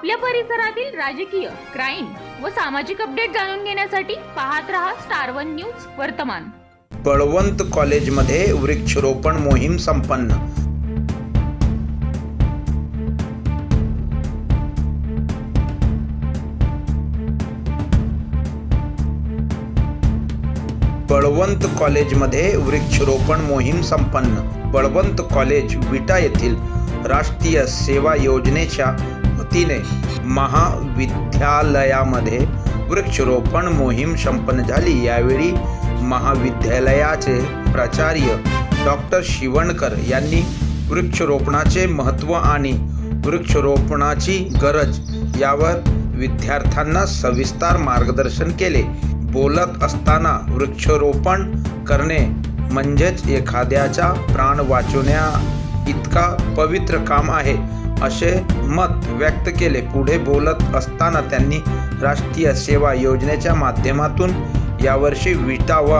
आपल्या परिसरातील राजकीय क्राईम व सामाजिक अपडेट जाणून घेण्यासाठी पाहत रहा स्टार वन न्यूज वर्तमान. बळवंत कॉलेजमध्ये वृक्षरोपण मोहीम संपन्न. बळवंत कॉलेजमध्ये वृक्षरोपण मोहीम संपन्न. बळवंत कॉलेज विटा येथील राष्ट्रीय सेवा योजनेच्या वतीने महाविद्यालयामध्ये वृक्षरोपण मोहीम संपन्न झाली. यावेळी महाविद्यालयाचे प्राचार्य डॉक्टर शिवणकर यांनी वृक्षरोपणाचे महत्त्व आणि वृक्षरोपणाची गरज यावर विद्यार्थ्यांना सविस्तर मार्गदर्शन केले. बोलत असताना वृक्षरोपण करणे म्हणजेच एखाद्याचा प्राण वाचवण्या इतका पवित्र काम आहे. असे मत व्यक्त केले. पुढे बोलत असताना त्यांनी राष्ट्रीय सेवा योजनेच्या माध्यमातून यावर्षी विटा व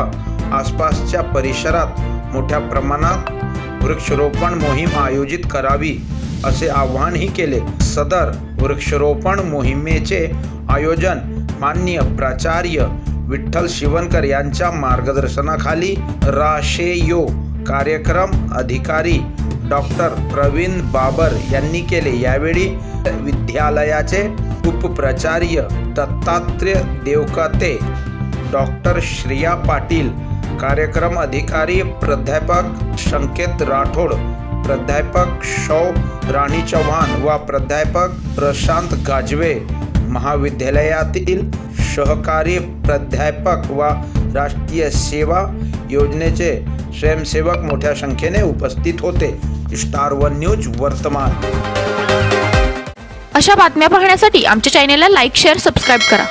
आसपासच्या परिसरात मोठ्या प्रमाणात वृक्षरोपण मोहीम आयोजित करावी असे आवाहनही केले. सदर वृक्षरोपण मोहिमेचे आयोजन माननीय प्राचार्य विठ्ठल शिवनकर यांच्या मार्गदर्शनाखाली राशेयो कार्यक्रम अधिकारी डॉक्टर प्रवीण बाबर यांनी केले. यावेळी विद्यालयाचे उपप्राचार्य दत्तात्रय देवकाते डॉक्टर श्रेया पाटील कार्यक्रम अधिकारी प्राध्यापक संकेत राठोड प्राध्यापक शौ राणी चव्हाण व प्राध्यापक प्रशांत गाजवे. महाविद्यालयातील सहकारी प्राध्यापक व राष्ट्रीय सेवा योजनेचे स्वयंसेवक मोठ्या संख्येने उपस्थित होते. स्टार वन न्यूज वर्तमान. अशा बातम्या पाहण्यासाठी आमच्या चॅनेलला लाईक शेअर सबस्क्राईब करा.